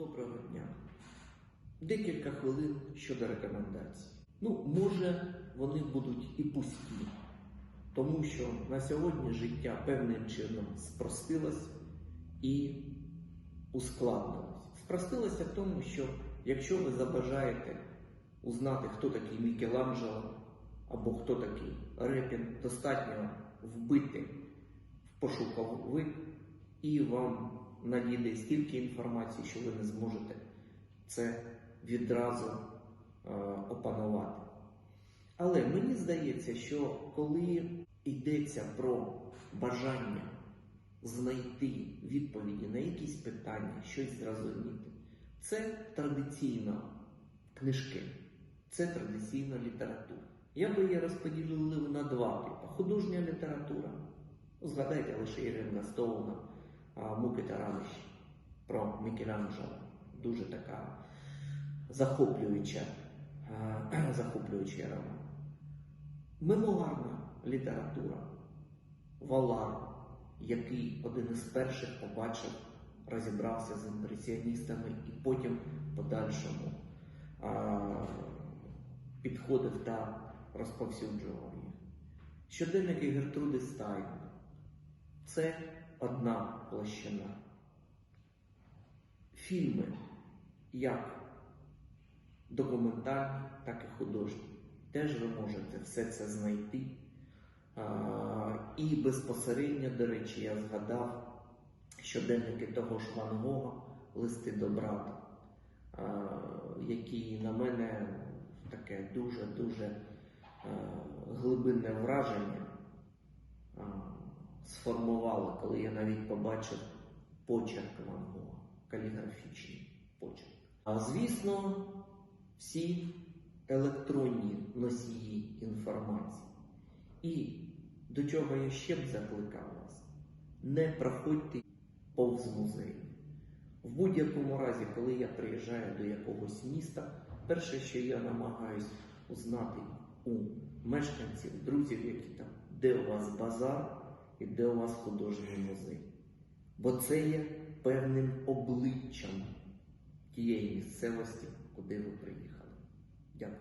Доброго дня. Декілька хвилин щодо рекомендацій. Ну, може, вони будуть і пусті, тому що на сьогодні життя певним чином спростилось і ускладнилось. Спростилося в тому, що якщо ви забажаєте узнати, хто такий Мікеланджело або хто такий Репін, достатньо вбити в пошуковик і вам надійде стільки інформації, що ви не зможете це відразу е, опанувати. Але мені здається, що коли йдеться про бажання знайти відповіді на якісь питання, щось зрозуміти, це традиційно книжки, це традиційна література. Я би її розподілив на два типи: художня література. Згадайте лише Ірина Стоуна Муки та радощі про Мікеланджело. Дуже така захоплююча, е, захоплюючий роман. Мемуарна література Валар, який один із перших побачив, розібрався з імпресіоністами і потім подальшому а, підходив та розповсюджував їх. Щоденники Гертруди Стайн це одна площина. Фільми як документальні, так і художні. Теж ви можете все це знайти. А, і безпосередньо, до речі, я згадав щоденники того ж Ван Гога, листи до брата, а, які на мене таке дуже-дуже глибинне враження сформували, коли я навіть побачив почерк Ван Гога, каліграфічний почерк. А звісно, всі електронні носії інформації. І до чого я ще б закликав вас, не проходьте повз музей. В будь-якому разі, коли я приїжджаю до якогось міста, перше, що я намагаюсь узнати у мешканців, друзів, які там, де у вас базар і де у вас художній музей. Бо це є певним обличчям тієї місцевості, куди ви приїхали. Дякую.